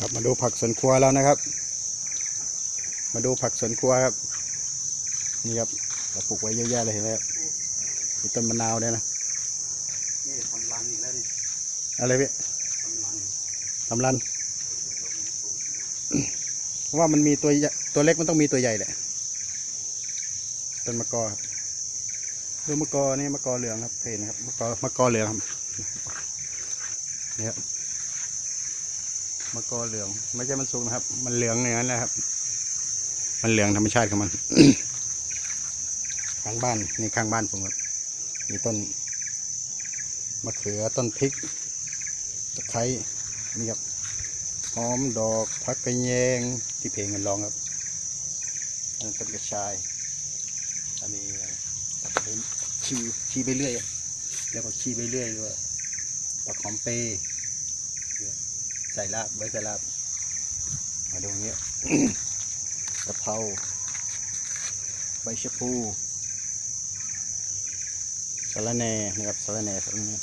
ครับมาดูผักสวนครัวแล้วนะครับ มาดูผักสวนครัวครับ นี่ครับเราปลูกไว้เยอะแยะเลยเห็นไหมครับมีต้นมะนาวด้วยนะนี่ทำรังอีกแล้วนี่อะไรพี่ทำรังทำรันเพราะว่ามันมีตัวใหญ่ตัวเล็กมันต้องมีตัวใหญ่แหละต้นมะกอครับดูมะกอนี่มะกอเหลืองครับเคยเห็นนะครับมะกอมะกอเหลืองครับเนี่ยครับ มะกอเหลือง ไม่ใช่มันสุกนะครับ มันเหลืองอย่างนั้นแหละครับ มันเหลืองธรรมชาติของมัน ข้างบ้านนี่ข้างบ้านผมครับมีต้นมะเขือต้นพริกตะไคร้นี่ครับหอมดอกพักกระแยงที่เพลงกันร้องครับอันนั้นต้นกระชายอันนี้ตักไปชีชีไปเรื่อย แล้วก็ชีไปเรื่อยด้วยปักหอมเปย์ ใส่ลาบไว้ใส่ลาบมาดูเงี้ยกะเพราใบชะพูสะระแหน่นะครับสะระแหน่สะระแหน่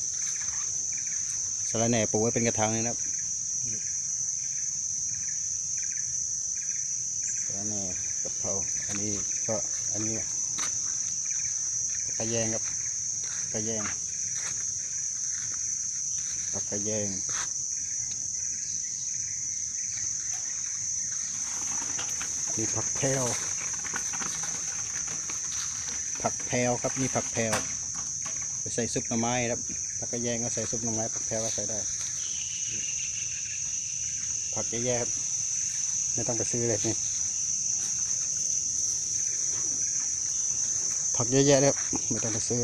สะระแหน่ปลูกไว้เป็นกระถางเลยนะครับสะระแหน่กะเพราอันนี้ก็อันนี้กระแยงครับกระแยงผักกระแยง มีผักแพรวผักแพรวครับนี่ผักแพรวไปใส่ซุปหน่อไม้ครับผักกระแยงก็ใส่ซุปหน่อไม้ผักแพรวก็ใส่ได้ ผักเยอะแยะครับไม่ต้องไปซื้อเลยนี่ผักเยอะแยะเลยครับไม่ต้องไปซื้อ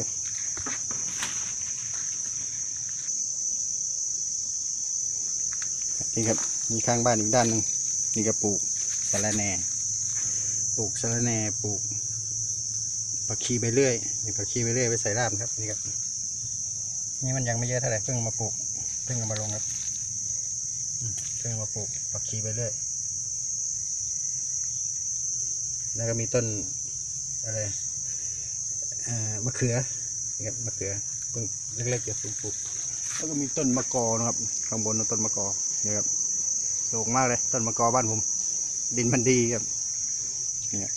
นี่ครับมีข้างบ้านอีกด้านหนึ่งนี่ก็ปลูกสะระแหน่ ลูกสะระแหน่ปลูกผักชีไปเรื่อยนี่ผักชีไปเรื่อยไปใส่ลาบครับนี่ครับนี่มันยังไม่เยอะเท่าไหร่เพิ่งมาปลูกเพิ่งมาลงครับเพิ่งมาปลูกผักชีไปเรื่อยแล้วก็มีต้นอะไรเออมะเขือนี่ครับมะเขือเพิ่งเล็กๆจะปลูกแล้วก็มีต้นมะกอนะครับข้างบนต้นมะกอนี่ครับโด่งมากเลยต้นมะกอบ้านผม ดินมันดีครับ เนี่ย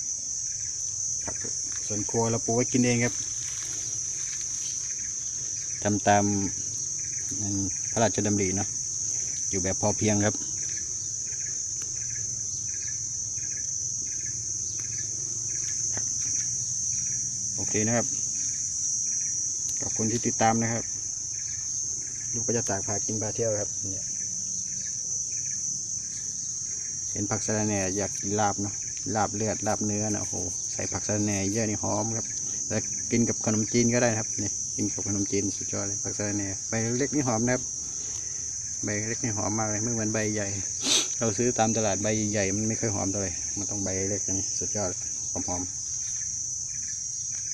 ครับส่วนครัวเราปลูกไว้กินเองครับทำตามพระราชดำริเนาะอยู่แบบพอเพียงครับ โอเคนะครับ ขอบคุณที่ติดตามนะครับ ลูกก็จะตากพากินพาเที่ยวครับเนี่ยเห็นผักสะระแหน่อยากกินลาบเนาะ ลาบเลือดลาบเนื้อนะโอ้โหใส่ผักสะแหน่เยอะนี่หอมครับแล้วกินกับขนมจีนก็ได้ครับนี่กินกับขนมจีนสุดยอดเลยผักสะแหน่ใบเล็กนี่หอมนะครับใบเล็กนี่หอมมากเลยไม่เหมือนใบใหญ่ เราซื้อตามตลาดใบใหญ่มันไม่ค่อยหอมเท่าไหร่มันต้องใบเล็กนี่สุดยอดหอมๆ